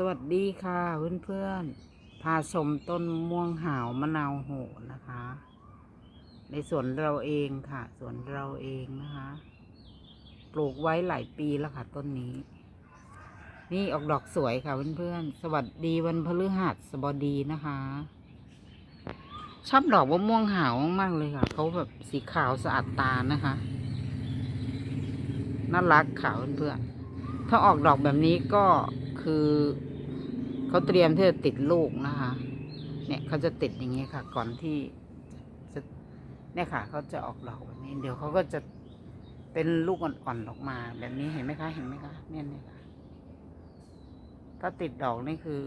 สวัสดีค่ะเพื่อนๆพาชมต้นม่วงหาวมะนาวโหนะคะ ในสวนเราเองค่ะ สวนเราเองนะคะ ปลูกไว้หลายปีแล้วค่ะ ต้นนี้ นี่ออกดอกสวยค่ะเพื่อนๆสวัสดีวันพฤหัสบดีนะคะ ชอบดอกมะม่วงหาวมากๆเลยค่ะเขาแบบสีขาวสะอาดตานะคะ น่ารักค่ะเพื่อน ถ้าออกดอกแบบนี้ก็คือเขาเตรียมที่จะติดลูกนะคะ เนี่ยเขาจะติดอย่างนี้ค่ะ ก่อนที่จะเนี่ยค่ะเขาจะออกดอกแบบนี้ เดี๋ยวเขาก็จะเป็นลูกอ่อนๆออกมา แบบนี้เห็นไหมคะ เห็นไหมคะเนี่ยเนี่ยค่ะ ถ้าติดดอกนี่คือ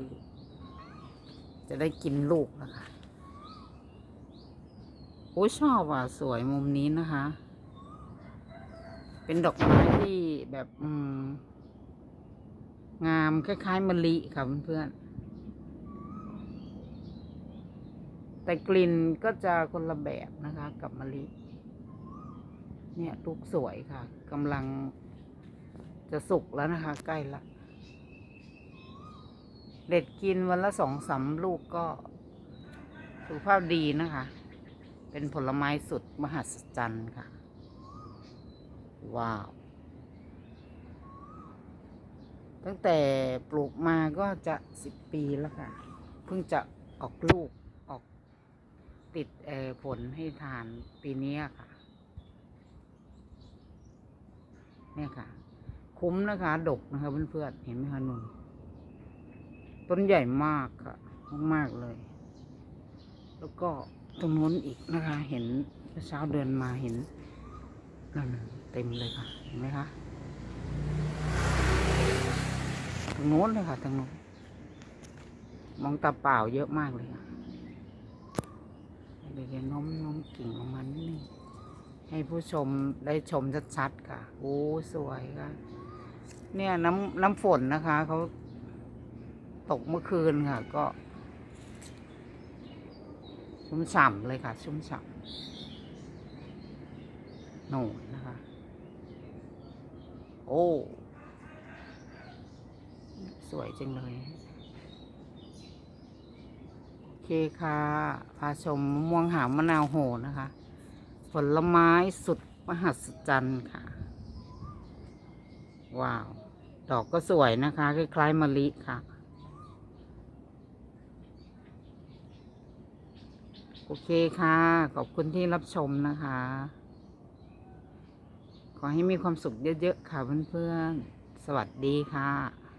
จะได้กินลูกนะคะโอ้ชอบอะสวยมุมนี้นะคะ เป็นดอกไม้ที่แบบ อืม งามคล้ายๆมะลิค่ะเพื่อนๆแต่กลิ่นก็จะคนละแบบนะคะ กับมะลิ เนี่ยลูกสวยค่ะกำลังจะสุกแล้วนะคะ ใกล้ละเด็ดกินวันละสองสามลูกก็สุขภาพดีนะคะ เป็นผลไม้สุดมหัศจรรย์ค่ะ ว้าว ตั้งแต่ปลูกมาก็จะสิบปีแล้วค่ะ เพิ่งจะออกลูกออกติดเออผลให้ทานปีนี้ค่ะเนี่ยค่ะ คุ้มนะคะ ดกนะคะเพื่อนๆเห็นไหมคะนุ่นต้นใหญ่มากค่ะ มากๆเลย แล้วก็ตรงนู้นอีกนะคะ เห็นเมื่อเช้าเดินมาเห็นนั่นเต็มเลยค่ะ เห็นไหมคะ ทางโน้นเลยค่ะทางโน้นมองตาเปล่าเยอะมากเลยค่ะเดี๋ยวจะน้มน้มกิ่งออกมานิดนึงให้ผู้ชมได้ชมชัดๆค่ะ โอ้สวยค่ะ เนี่ยน้ำน้ำฝนนะคะเขาตกเมื่อคืนค่ะ ก็ชุ่มฉ่ำเลยค่ะ ชุ่มฉ่ำโน่นนะคะ โอ้ สวยจังเลย โอเคค่ะ พาชมมะม่วงหาวมะนาวโหนะคะ ผลไม้สุดมหัศจรรย์ค่ะ ว้าว ดอกก็สวยนะคะ คล้ายๆมะลิค่ะ โอเคค่ะ ขอบคุณที่รับชมนะคะ ขอให้มีความสุขเยอะ ๆ ค่ะเพื่อนๆสวัสดีค่ะ